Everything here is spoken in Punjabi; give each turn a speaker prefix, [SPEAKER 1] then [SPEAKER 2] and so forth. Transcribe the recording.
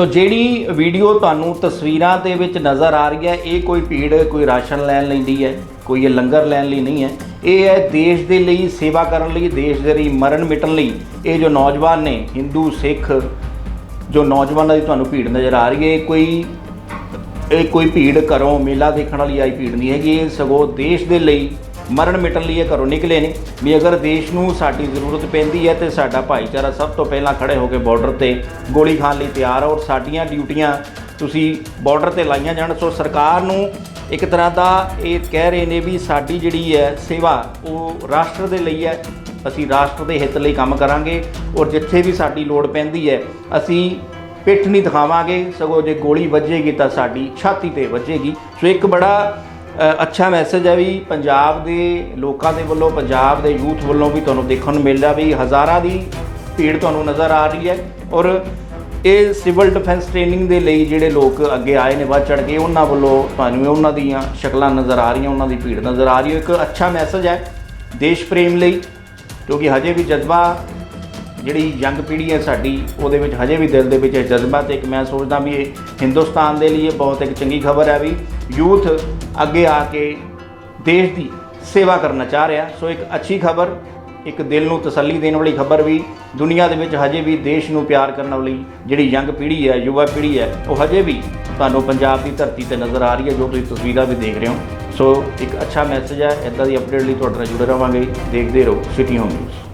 [SPEAKER 1] ਸੋ ਜਿਹੜੀ ਵੀਡੀਓ ਤੁਹਾਨੂੰ ਤਸਵੀਰਾਂ ਦੇ ਵਿੱਚ ਨਜ਼ਰ ਆ ਰਹੀ ਹੈ, ਇਹ ਕੋਈ ਭੀੜ, ਕੋਈ ਰਾਸ਼ਨ ਲੈਣ ਲਈ ਨਹੀਂ ਹੈ, ਕੋਈ ਇਹ ਲੰਗਰ ਲੈਣ ਲਈ ਨਹੀਂ ਹੈ। ਇਹ ਹੈ ਦੇਸ਼ ਦੇ ਲਈ ਸੇਵਾ ਕਰਨ ਲਈ, ਦੇਸ਼ ਦੇ ਲਈ ਮਰਨ ਮਿਟਣ ਲਈ। ਇਹ ਜੋ ਨੌਜਵਾਨ ਨੇ ਹਿੰਦੂ ਸਿੱਖ ਜੋ ਨੌਜਵਾਨਾਂ ਦੀ ਤੁਹਾਨੂੰ ਭੀੜ ਨਜ਼ਰ ਆ ਰਹੀ ਹੈ ਕੋਈ, ਇਹ ਕੋਈ ਭੀੜ ਘਰੋਂ ਮੇਲਾ ਦੇਖਣ ਵਾਲੀ ਆਈ ਭੀੜ ਨਹੀਂ ਹੈਗੀ। ਇਹ ਸਗੋਂ ਦੇਸ਼ ਦੇ ਲਈ ਮਰਨ ਮਿਟਣ ਲਈ ਇਹ ਘਰੋਂ ਨਿਕਲੇ ਨੇ। ਵੀ ਅਗਰ ਦੇਸ਼ ਨੂੰ ਸਾਡੀ ਜ਼ਰੂਰਤ ਪੈਂਦੀ ਹੈ ਤੇ ਸਾਡਾ ਭਾਈਚਾਰਾ ਸਭ ਤੋਂ ਪਹਿਲਾਂ ਖੜੇ ਹੋ ਕੇ ਬਾਰਡਰ ਤੇ ਗੋਲੀ ਖਾਣ ਲਈ ਤਿਆਰ ਹੈ ਔਰ ਸਾਡੀਆਂ ਡਿਊਟੀਆਂ ਤੁਸੀਂ ਬਾਰਡਰ ਤੇ ਲਾਈਆਂ ਜਾਣ। ਸੋ ਸਰਕਾਰ ਨੂੰ ਇੱਕ ਤਰ੍ਹਾਂ ਦਾ ਇਹ ਕਹਿ ਰਹੇ ਨੇ ਵੀ ਸਾਡੀ ਜਿਹੜੀ ਹੈ ਸੇਵਾ ਉਹ ਰਾਸ਼ਟਰ ਦੇ ਲਈ ਹੈ। ਅਸੀਂ ਰਾਸ਼ਟਰ ਦੇ ਹਿੱਤ ਲਈ ਕੰਮ ਕਰਾਂਗੇ ਔਰ ਜਿੱਥੇ ਵੀ ਸਾਡੀ ਲੋੜ ਪੈਂਦੀ ਹੈ, ਅਸੀਂ ਪਿੱਠ ਨਹੀਂ ਦਿਖਾਵਾਂਗੇ। ਸਗੋਂ ਜੇ ਗੋਲੀ ਵੱਜੇਗੀ ਤਾਂ ਸਾਡੀ ਛਾਤੀ ਤੇ ਵੱਜੇਗੀ। ਸੋ ਇੱਕ ਬੜਾ ਅੱਛਾ ਮੈਸੇਜ ਹੈ ਵੀ ਪੰਜਾਬ ਦੇ ਲੋਕਾਂ ਦੇ ਵੱਲੋਂ, ਪੰਜਾਬ ਦੇ ਯੂਥ ਵੱਲੋਂ ਵੀ ਤੁਹਾਨੂੰ ਦੇਖਣ ਨੂੰ ਮਿਲ ਰਿਹਾ ਵੀ ਹਜ਼ਾਰਾਂ ਦੀ ਭੀੜ ਤੁਹਾਨੂੰ ਨਜ਼ਰ ਆ ਰਹੀ ਹੈ ਔਰ ਇਹ ਸਿਵਲ ਡਿਫੈਂਸ ਟ੍ਰੇਨਿੰਗ ਦੇ ਲਈ ਜਿਹੜੇ ਲੋਕ ਅੱਗੇ ਆਏ ਨੇ, ਵੱਧ ਚੜ ਕੇ, ਉਹਨਾਂ ਵੱਲੋਂ ਤੁਹਾਨੂੰ ਉਹਨਾਂ ਦੀਆਂ ਸ਼ਕਲਾਂ ਨਜ਼ਰ ਆ ਰਹੀਆਂ, ਉਹਨਾਂ ਦੀ ਭੀੜ ਨਜ਼ਰ ਆ ਰਹੀ ਹੈ। ਇੱਕ ਅੱਛਾ ਮੈਸੇਜ ਹੈ ਦੇਸ਼ ਪ੍ਰੇਮ ਲਈ ਕਿਉਂਕਿ ਹਜੇ ਵੀ ਜਜ਼ਬਾ ਜਿਹੜੀ ਯੰਗ ਪੀੜ੍ਹੀ ਹੈ ਸਾਡੀ, ਉਹਦੇ ਵਿੱਚ ਹਜੇ ਵੀ ਦਿਲ ਦੇ ਵਿੱਚ ਇਹ ਜਜ਼ਬਾ ਤੇ ਇੱਕ ਮੈਂ ਸੋਚਦਾ ਵੀ ਇਹ ਹਿੰਦੁਸਤਾਨ ਦੇ ਲਈ ਇਹ ਬਹੁਤ ਇੱਕ ਚੰਗੀ ਖਬਰ ਹੈ ਵੀ ਯੂਥ ਅੱਗੇ ਆ ਕੇ ਦੇਸ਼ ਦੀ ਸੇਵਾ ਕਰਨਾ ਚਾਹ ਰਿਹਾ। ਸੋ ਇੱਕ ਅੱਛੀ ਖਬਰ, ਇੱਕ ਦਿਲ ਨੂੰ ਤਸੱਲੀ ਦੇਣ ਵਾਲੀ ਖਬਰ ਵੀ ਦੁਨੀਆ ਦੇ ਵਿੱਚ ਹਜੇ ਵੀ ਦੇਸ਼ ਨੂੰ ਪਿਆਰ ਕਰਨ ਵਾਲੀ ਜਿਹੜੀ ਯੰਗ ਪੀੜ੍ਹੀ ਹੈ, ਯੁਵਾ ਪੀੜ੍ਹੀ ਹੈ, ਉਹ ਹਜੇ ਵੀ ਤੁਹਾਨੂੰ ਪੰਜਾਬ ਦੀ ਧਰਤੀ ਤੇ ਨਜ਼ਰ ਆ ਰਹੀ ਹੈ, ਜੋ ਤੁਸੀਂ ਤਸਵੀਰਾਂ ਵੀ ਦੇਖ ਰਹੇ ਹੋ। ਸੋ ਇੱਕ ਅੱਛਾ ਮੈਸੇਜ ਹੈ ਇਦਾਂ ਦੀ ਅਪਡੇਟ ਲਈ ਤੁਹਾਡੇ ਨਾਲ ਜੁੜੇ ਰਹਾਂਗੇ, ਦੇਖਦੇ ਰਹੋ ਸਿਟੀ ਹੋਮ ਨਿਊਜ਼